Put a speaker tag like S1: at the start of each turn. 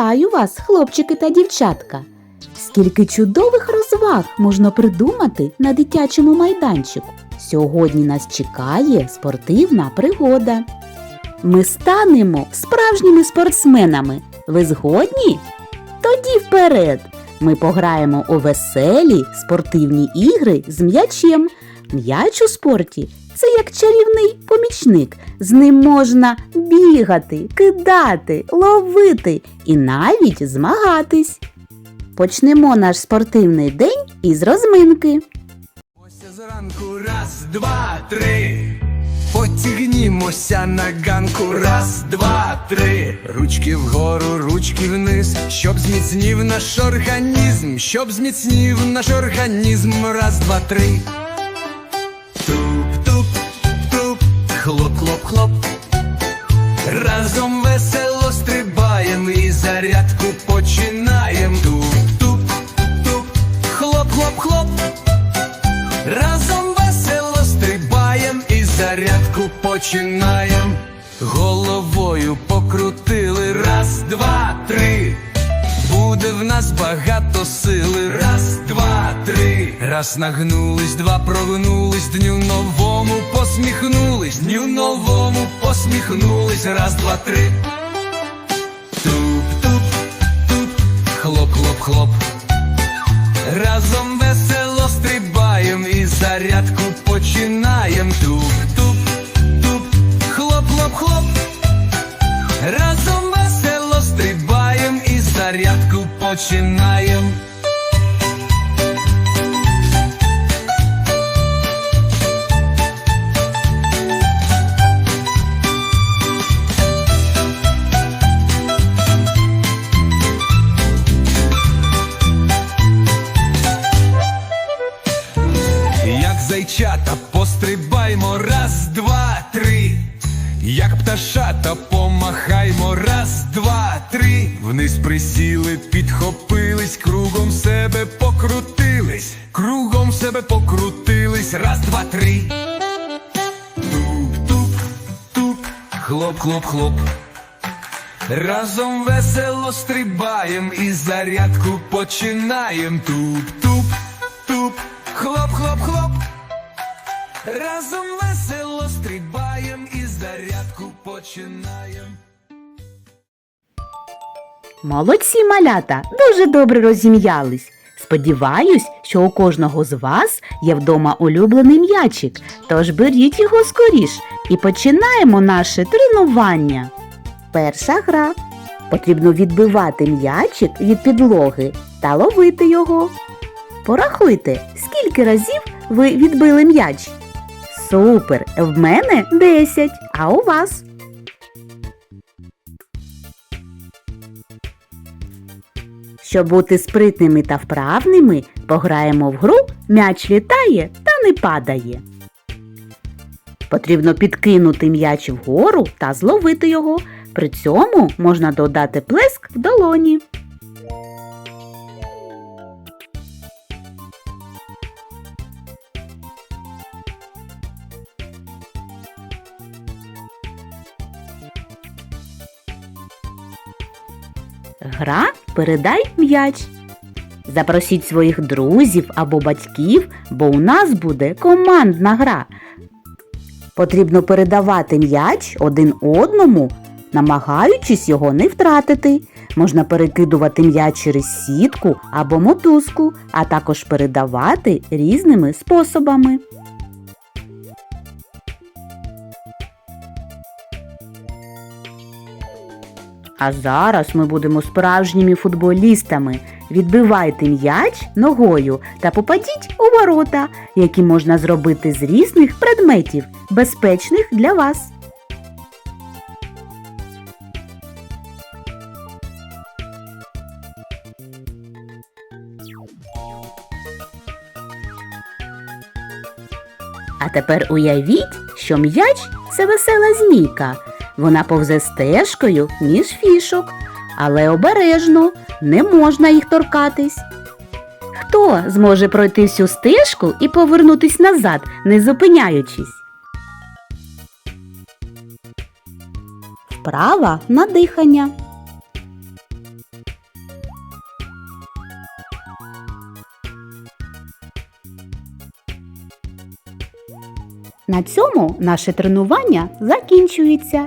S1: Вітаю вас, хлопчики та дівчатка! Скільки чудових розваг можна придумати на дитячому майданчику. Сьогодні нас чекає спортивна пригода. Ми станемо справжніми спортсменами. Ви згодні? Тоді вперед! Ми пограємо у веселі спортивні ігри з м'ячем. М'яч у спорті це як чарівний помічник. З ним можна бігати, кидати, ловити і навіть змагатись. Почнемо наш спортивний день із розминки.
S2: Ось зранку раз, два, три. Потягнімося на ганку, раз, два, три. Ручки вгору, ручки вниз, щоб зміцнів наш організм, щоб зміцнів наш організм, раз, два, три. Починаєм. Головою покрутили раз, два, три. Буде в нас багато сили. Раз, два, три. Раз нагнулись, два прогнулись, дню новому посміхнулись, дню новому посміхнулись. Раз, два, три. Туп, туп, туп, хлоп, хлоп, хлоп. Разом весело зарядку починаєм. Як зайчата пострибаймо, раз, два, три. Як пташата помахаймо, раз, два, три. Вниз присіли, підхопились, кругом себе покрутились, кругом себе покрутились, раз, два, три. Туп, туп, туп, хлоп, хлоп, хлоп. Разом весело стрибаєм і зарядку починаєм. Туп, туп, туп, хлоп, хлоп, хлоп. Разом весело стрибаєм зарядку починаєм.
S1: Молодці малята дуже добре розім'ялись. Сподіваюсь, що у кожного з вас є вдома улюблений м'ячик, тож беріть його скоріш і починаємо наше тренування. Перша гра. Потрібно відбивати м'ячик від підлоги та ловити його. Порахуйте, скільки разів ви відбили м'яч. Супер! В мене 10, а у вас? Щоб бути спритними та вправними, пограємо в гру м'яч літає та не падає. Потрібно підкинути м'яч вгору та зловити його. При цьому можна додати плеск в долоні. Гра Передай м'яч. Запросіть своїх друзів або батьків, бо у нас буде командна гра. Потрібно передавати м'яч один одному, намагаючись його не втратити. Можна перекидувати м'яч через сітку або мотузку, а також передавати різними способами. А зараз ми будемо справжніми футболістами. Відбивайте м'яч ногою та попадіть у ворота, які можна зробити з різних предметів, безпечних для вас. А тепер уявіть, що м'яч це весела змійка. Вона повзе стежкою, ніж фішок, але обережно не можна їх торкатись. Хто зможе пройти всю стежку і повернутись назад, не зупиняючись? Вправа на дихання. На цьому наше тренування закінчується.